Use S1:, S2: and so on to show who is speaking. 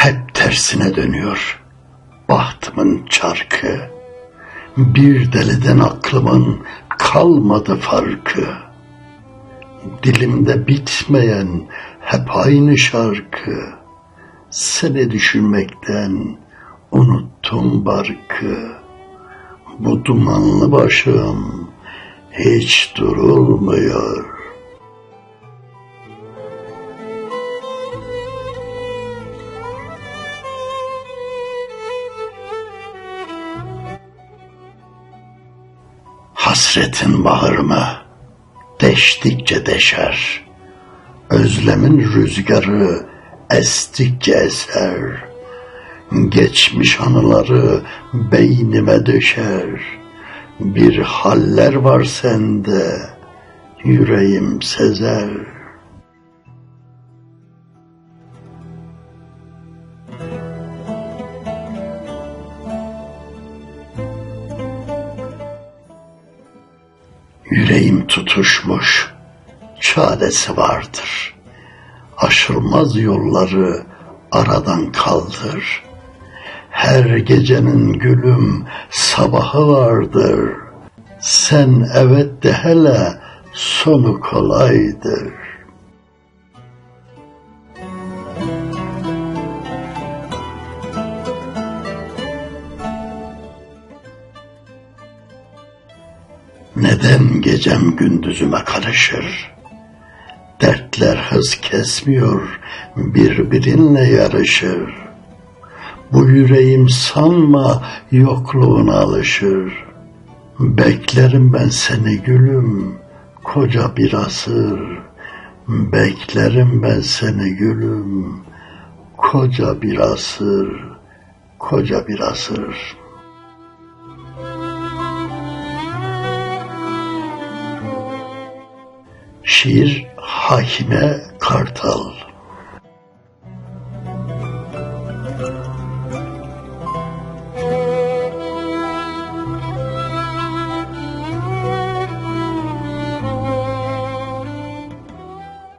S1: Hep tersine dönüyor bahtımın çarkı. Bir deliden aklımın kalmadı farkı. Dilimde bitmeyen hep aynı şarkı. Seni düşünmekten unuttum barkı. Bu dumanlı başım hiç durulmuyor. Hasretin bağrımı deştikçe deşer. Özlemin rüzgarı estikçe eser. Geçmiş anıları beynime döşer. Bir haller var sende, yüreğim sezer. Yüreğim tutuşmuş, çaresi vardır. Aşılmaz yolları aradan kaldır. Her gecenin gülüm sabahı vardır. Sen evet de hele sonu kolaydır. Neden gecem gündüzüme karışır? Dertler hız kesmiyor, birbirinle yarışır. Bu yüreğim sanma yokluğuna alışır. Beklerim ben seni gülüm, koca bir asır. Beklerim ben seni gülüm, koca bir asır, koca bir asır. Şiir Hakime Kartal